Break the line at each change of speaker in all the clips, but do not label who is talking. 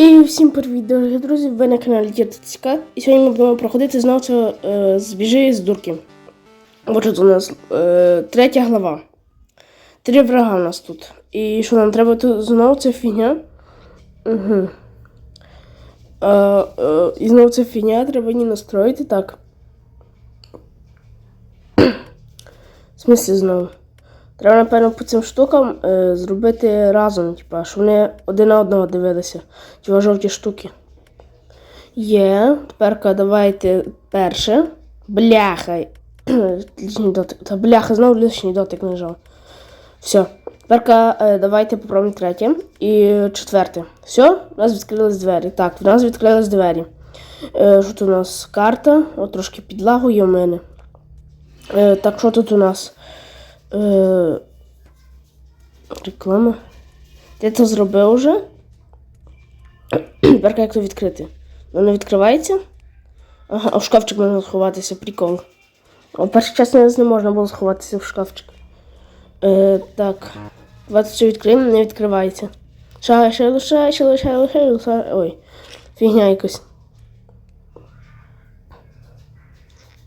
І всім привіт, дорогі друзі! Ви на каналі ТЦК. І сьогодні ми будемо проходити знову це збіжи з дурки. От тут у нас е, третя глава. Три врага у нас тут. І що нам треба тут знову ця фігня? Угу. Е, е, і знову ця фігня, треба її настроїти так. В смысле знову? Треба, напевно, по цим штукам е, зробити разом, типа, щоб вони один на одного дивилися. Ті жовті штуки. Є. Тепер давайте перше. Бляха. Лишній дотик. Та бляха, знову лишній дотик нажав. Все. Тепер е, давайте попробуємо третє. І четверте. Все, у нас відкрились двері. Так, у нас відкрились двері. Е, що тут у нас? Карта. От трошки підлагує у мене. Е, так, що тут у нас? Е, реклама. Ти це зробив вже? Тепер як то відкрити? Воно відкривається? Ага, а в шкафчик можна сховатися, прикол. А перший час не можна було сховатися в шкафчик. Е, так. Давайте все відкриємо, не відкривається. Шай, ще лише, ще лише, лише, лише. Ой, фігня якась.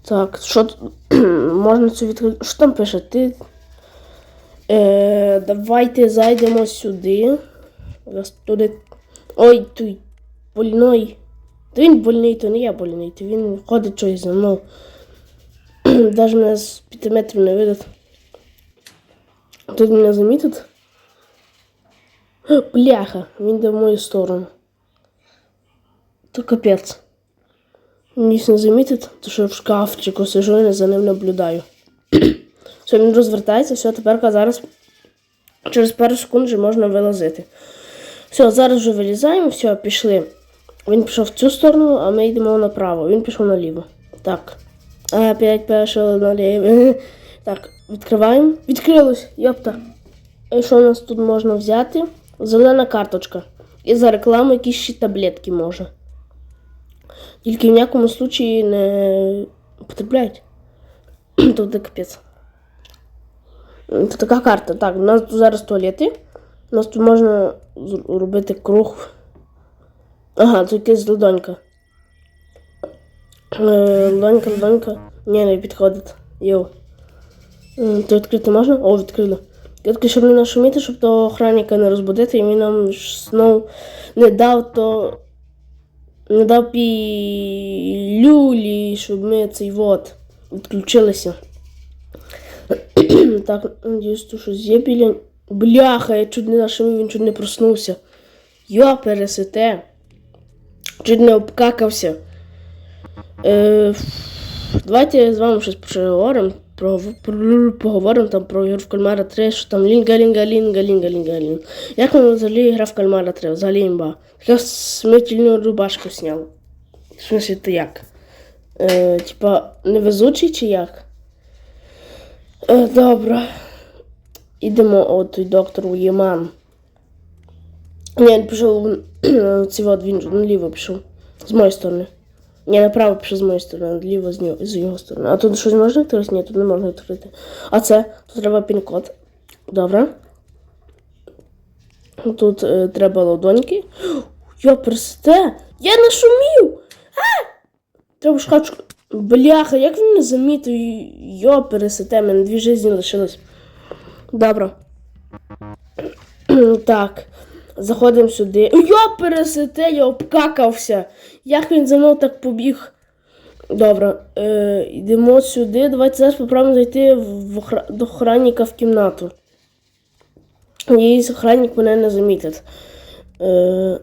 Так, що можна це відкрити? Що там пише? Ти. Е, давайте зайдемо сюди. Туди. Ой, той больной. То він больний, то не я больний, то він ходить щось за мною. Даже мене з 5 метрів не видать. Тут мене замітить. Бляха, він йде в мою сторону. То капець. Ніс не замітить, то що в шкафчику сижу і за ним наблюдаю. Все, він розвертається, все, тепер зараз через пару секунд вже можна вилазити. Все, зараз вже вилізаємо, все, пішли. Він пішов в цю сторону, а ми йдемо направо. Він пішов наліво. Так. Опять пішов наліво. Так, відкриваємо. Відкрилось, йопта. І що у нас тут можна взяти? Зелена карточка. І за рекламу якісь ще таблетки може. Тільки в ніякому случаї не потрапляють. Тут капець. Така карта. Так, у нас тут зараз туалети. У нас тут можна робити круг. Ага, тут якась ладонька. Е, Ладонька, ладонька. Ні, не підходить. Йоу. М, То відкрити можна? О, відкрили. Тільки щоб не нашуміти, щоб того охранника не розбудити, і він нам знов не дав то. Не дав пілюлі, щоб ми цей вот відключилися. Так, надіюсь, тут щось є біля. Бляха, я чуть не нашумів, він чуть не проснувся. Йо, пересете. Чуть не обкакався. Е, давайте з вами щось поговоримо. Про, про, поговоримо там про ігру в кальмара 3, що там лінга, лінга, лінга, лінга, лінга, лінга. Як вам взагалі гра в кальмара 3? Взагалі імба. Я смертельну рубашку сняв. В смысле, ти як? Е, типа, невезучий чи як? Е, добре. Ідемо от той доктор Уєман. Ні, він пішов ці от він наліво пішов. З моєї сторони. Ні, направо пішов з моєї сторони, наліво з, нього, з його сторони. А тут щось можна відкрити? Ні, тут не можна відкрити. А це? Тут треба пін-код. Добре. Тут е, треба ладоньки. Я персте! Я нашумів! А! Треба шкафчик. Бляха, як він не замітив? Йо, пересете, мене дві житті лишилось. Добре. так. Заходимо сюди. Йо, пересете, я обкакався. Як він за мною так побіг? Добре, е, йдемо сюди. Давайте зараз спробуємо зайти в охра... до охранника в кімнату. Її охранник мене не замітить. Е,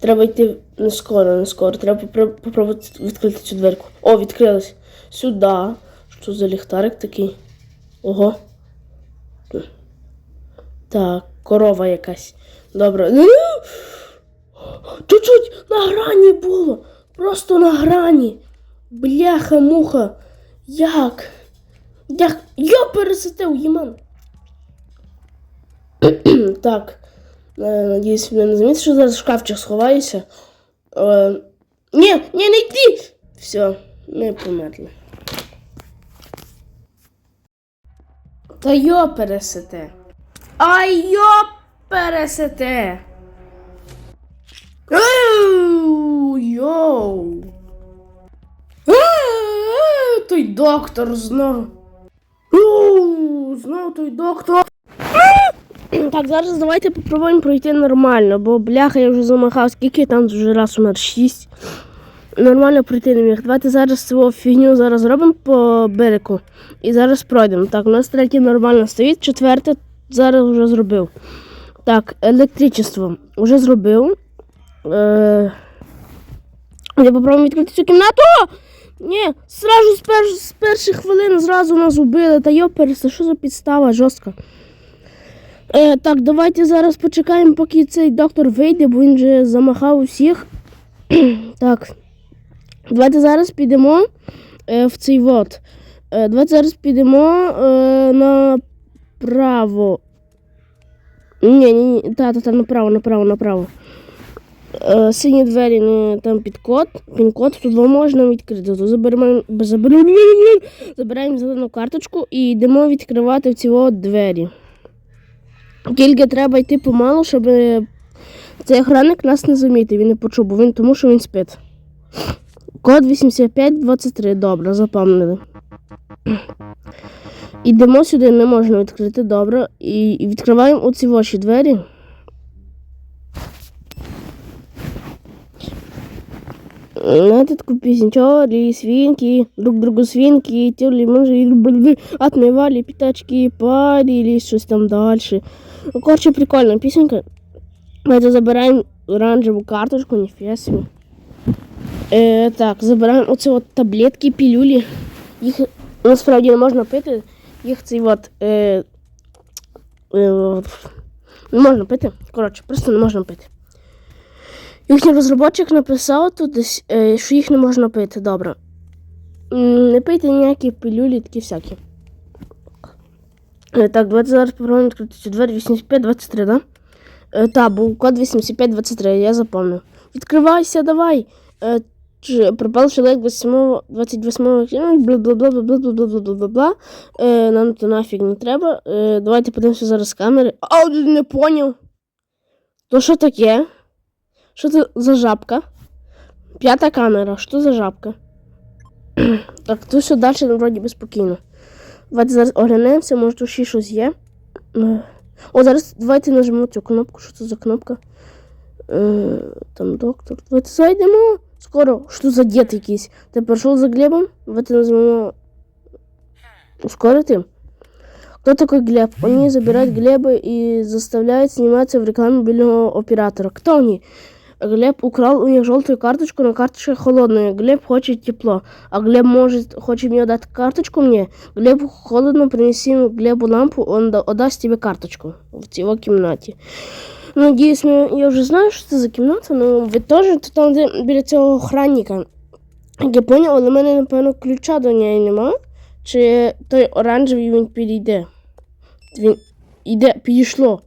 треба йти не скоро, не скоро. Треба попробувати відкрити цю дверку. О, відкрилась. Сюди. Що за ліхтарик такий? Ого. Так, корова якась. Добре. Чуть-чуть на грані було. Просто на грані. Бляха-муха. Як? Як? Я пересетив, Єман. так. Е, Надіюсь, ви не замітите, що зараз в шкафчик сховаюся. Е, ні, ні, не йди! Все, ми померли. Та йо пересете. Ай йо пересете. Йоу. Е, Той доктор знов. Знов той доктор. Так, зараз давайте попробуємо пройти нормально, бо бляха я вже замахав, скільки там вже раз у нас шість. Нормально пройти не міг. Давайте зараз цю фігню зараз зробимо по берегу. І зараз пройдемо. Так, у нас третє нормально стоїть, четверте зараз вже зробив. Так, електричество вже зробив. Е... Я попробую відкрити цю кімнату. Ні, зразу з, перш... з перших хвилин зразу нас убили. Та йопереса, що за підстава жорстка. Е, так, давайте зараз почекаємо, поки цей доктор вийде, бо він вже замахав усіх. так. Давайте зараз підемо е, в цей вот. Е, давайте зараз підемо е, направо. Ні, ні, ні, та, та, та, направо, направо, направо. Е, сині двері не там під код, пін-код, тут можна відкрити. Тут заберемо, заберемо, забираємо зелену карточку і йдемо відкривати в ці от двері. Тільки треба йти помалу, щоб е, цей охранник нас не замітив, він не почув, бо він тому що він спить. Код 8523, добре, запам'ятали. Ідемо сюди, не можна відкрити, добре. І, відкриваємо оці ваші двері. Знаєте таку пісню, свинки, друг другу свинки, тілі мужі, отмивали п'ятачки, парились, щось там далі. Ну, коротше, прикольна пісенька. Давайте забираємо оранжеву карточку, ніфіга собі. Е, так, забираємо оці от таблетки, пілюлі. Їх насправді не можна пити. Їх цей от. Е, е, не можна пити. Коротше, просто не можна. Їхній розробник написав тут десь, е, що їх не можна пити. Добре. Не пийте ніякі пилюлі, такі всякі. Е, Так, давайте зараз попробуємо відкрити цю двері 8523, да? Е, та, був код 8523, я запомнив. Відкривайся, давай. Пропав чоловік 28 28 бла-бла-бла-бла-бла-бла-бла-бла-бла. Е, нам то нафіг не треба. Давайте подивимося зараз з камери. А, не поняв. То що таке? Що це за жабка? П'ята камера, що за жабка? так, тут все далі вроді би спокійно. Давайте зараз оглянемося, може тут ще щось є. Е, О, зараз давайте нажмемо цю кнопку. Що це за кнопка? Е, там доктор. Давайте зайдемо. Скоро. Що за дід якийсь? Ти прийшов за Глебом? Давайте нажмемо. Ускорити. Кто такой Глеб? Они забирают Глеба и заставляют сниматься в рекламе мобильного оператора. Кто они? Глеб украл у них желтую карточку, но карточка холодная. Глеб хочет тепло. А Глеб может, хочет мне дать карточку мне? Глеб холодно, принеси Глебу лампу, он да- отдаст тебе карточку в его комнате. Надіюсь, ми, я вже знаю, що це за кімната, але ви теж тут там, де біля цього охранника. Я поняв, але мене, напевно, ключа до неї нема. Чи той оранжевий він підійде? Він іде, підійшло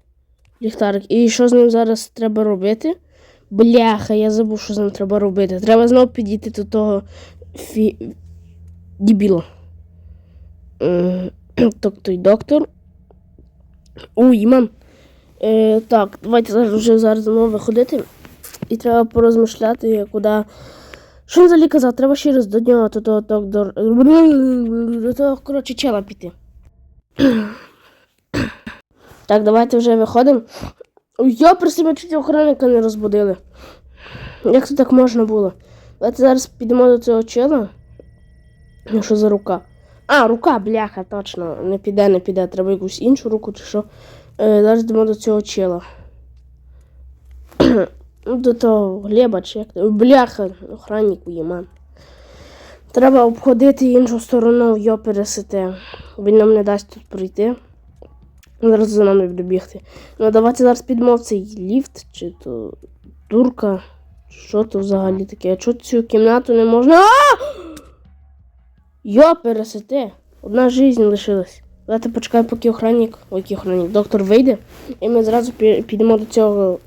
ліхтарик. І що з ним зараз треба робити? Бляха, я забув, що з ним треба робити. Треба знову підійти до того фі... дібіла. Е, Так, той доктор. Уй, мам. Е, так, давайте зараз вже зараз знову виходити. І треба порозмишляти, куди. Що взагалі казав? Треба ще раз до нього, до того, до, до, до того, коротше, чела піти. Так, давайте вже виходимо. Я про себе чуть охранника не розбудили. Як це так можна було? Давайте зараз підемо до цього чела. Ну, що за рука? А, рука, бляха, точно. Не піде, не піде. Треба якусь іншу руку чи що. Е, зараз йдемо до цього чела. Ну, До того Глеба чи як. Бляха, охранник уєман. Треба обходити іншу сторону, йо пересете. Він нам не дасть тут пройти. Зараз за нами буде бігти. Ну, давайте зараз підемо в цей ліфт, чи то дурка. Що то взагалі таке? А чого цю кімнату не можна? А! Йо, пересете. Одна жизнь лишилась. Давайте почекаємо, поки охранник, ой, який охранник, доктор вийде, і ми зразу пі- підемо до цього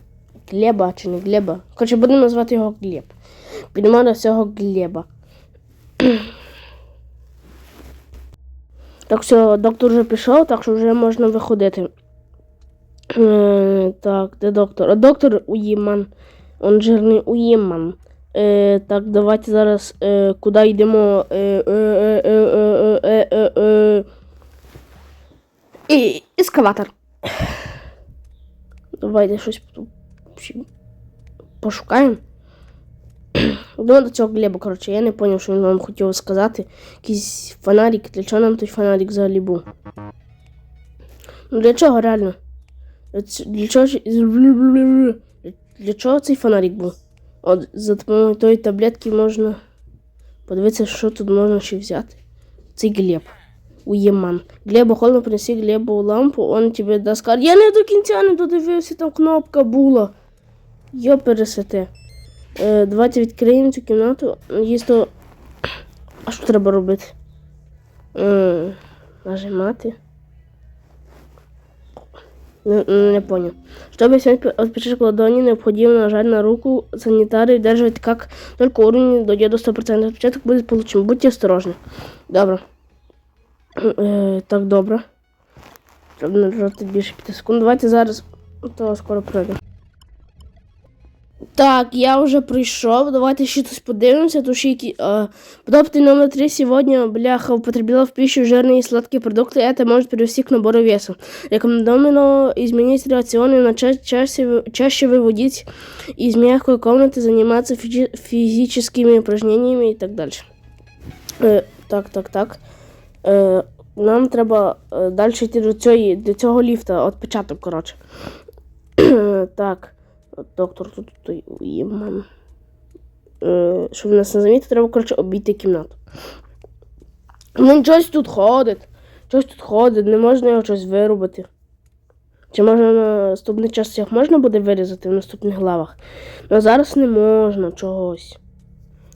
Глеба чи не Глеба. Хоча будемо назвати його Глеб. Підемо до цього Глеба. Так, все, доктор вже пішов, так що вже можна виходити. Е, так, де доктор? А доктор Уїман. Он жирний уєман. Е, так, давайте зараз е, куди йдемо. Е, е, е, е, е, е, е, е. І, ескаватор. Давайте щось пошукаємо. Йдемо до цього Глеба, коротше, я не зрозумів, що він вам хотів сказати. Якийсь фонарик, для чого нам той фонарик взагалі був? Ну для чого реально? Для чого, для чого цей фонарик був? От за допомогою тої таблетки можна подивитися, що тут можна ще взяти. Цей Глеб. Уєман. Глеб, охолно принеси Глебу лампу, он тебе даст кар. Я не до кінця не додивився, там кнопка була. Йо пересете. Е, давайте відкриємо цю кімнату. Їсто. А що треба робити? Е, нажимати. Не, не понял. Чтобы снять отпечаток ладони, необходимо нажать на руку санитара и удерживать как только уровень дойдет до 100%. Отпечаток будет получен. Будьте осторожны. Добре. Е, так, добре. Треба нажати більше 5 секунд. Давайте зараз. То скоро пройде. Так, я вже прийшов. Давайте ще тут подивимося. Тут ще які. Е, продукты номер 3 сегодня, бляха, употребила в пищу жирные и сладкие продукты. Это может привести к набору веса. Рекомендовано изменить рационы, начать чаще, вы- чаще выводить из мягкой комнаты, заниматься физи- физическими упражнениями и так дальше. Е, так, так, так. Е, нам треба е, далі йти до, цієї, до цього ліфта, отпечаток, коротше. так. Доктор тут уєман. Е, щоб нас не замітити, треба, коротше, обійти кімнату. Він щось тут ходить. Щось тут ходить, не можна його щось вирубити. Чи можна на наступний час як можна буде вирізати в наступних главах? Ну зараз не можна чогось.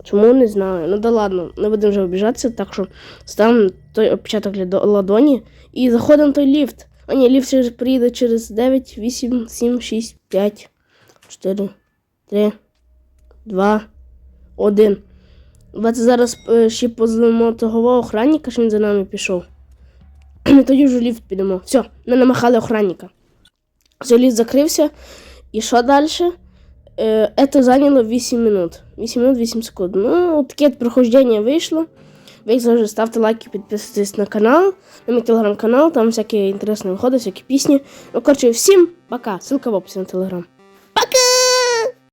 Чому не знаю. Ну да ладно, не будемо вже обіжатися, так що ставимо той опечаток для до- ладоні і заходимо в той ліфт. А ні, ліфт приїде через 9, 8, 7, 6, 5, 4, 3, 2, 1. Давайте зараз е, ще позвемо того охранника, що він за нами пішов. Ми тоді вже ліфт підемо. Все, ми намахали охранника. Все, ліфт закрився. І що далі? Е, Это зайняло 8 минут. 8 минут 8 секунд. Ну, таке от прохождення вийшло. Ви, завжди, ставте лайки, підписуйтесь на канал, на мій телеграм-канал, там всякі інтересні виходи, всякі пісні. Ну, коротше, всім пока. Ссылка в описі на телеграм. Пока!